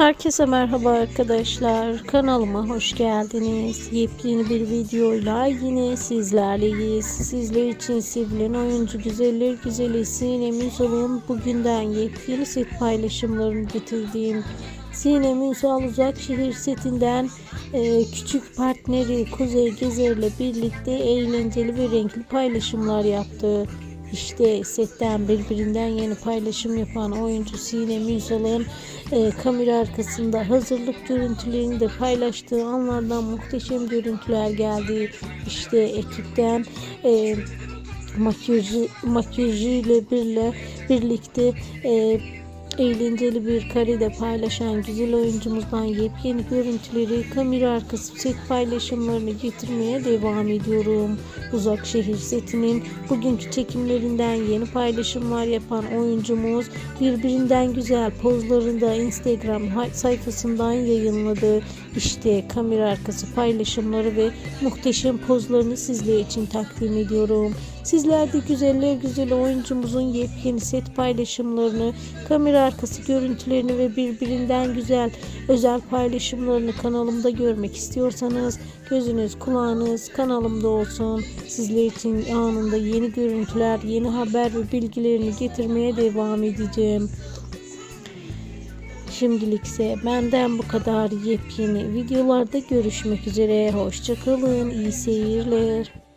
Herkese merhaba arkadaşlar. Kanalıma hoş geldiniz. Yepyeni bir videoyla yine sizlerleyiz. Sizler için sevilen oyuncu güzeller güzeli Sinem Ünsal'ın bugünden yepyeni set paylaşımlarını getirdiğim Sinem Ünsal Uzakşehir setinden e, küçük partneri Kuzey Gezer'le birlikte eğlenceli ve renkli paylaşımlar yaptı. İşte setten birbirinden yeni paylaşım yapan oyuncu Sinem Ünsal'ın e, kamera arkasında hazırlık görüntülerini de paylaştığı anlardan muhteşem görüntüler geldi. İşte ekipten e, makyajı, makyajı ile birle, birlikte e, eğlenceli bir karede paylaşan güzel oyuncumuzdan yepyeni görüntüleri, kamera arkası set paylaşımlarını getirmeye devam ediyorum. Uzak şehir setinin bugünkü çekimlerinden yeni paylaşımlar yapan oyuncumuz birbirinden güzel pozlarını da Instagram sayfasından yayınladı. İşte kamera arkası paylaşımları ve muhteşem pozlarını sizler için takdim ediyorum. Sizler de güzeller güzel oyuncumuzun yepyeni set paylaşımlarını, kamera arkası görüntülerini ve birbirinden güzel özel paylaşımlarını kanalımda görmek istiyorsanız gözünüz kulağınız kanalımda olsun. Sizler için anında yeni görüntüler, yeni haber ve bilgilerini getirmeye devam edeceğim. Şimdilikse benden bu kadar yepyeni videolarda görüşmek üzere. Hoşçakalın, iyi seyirler.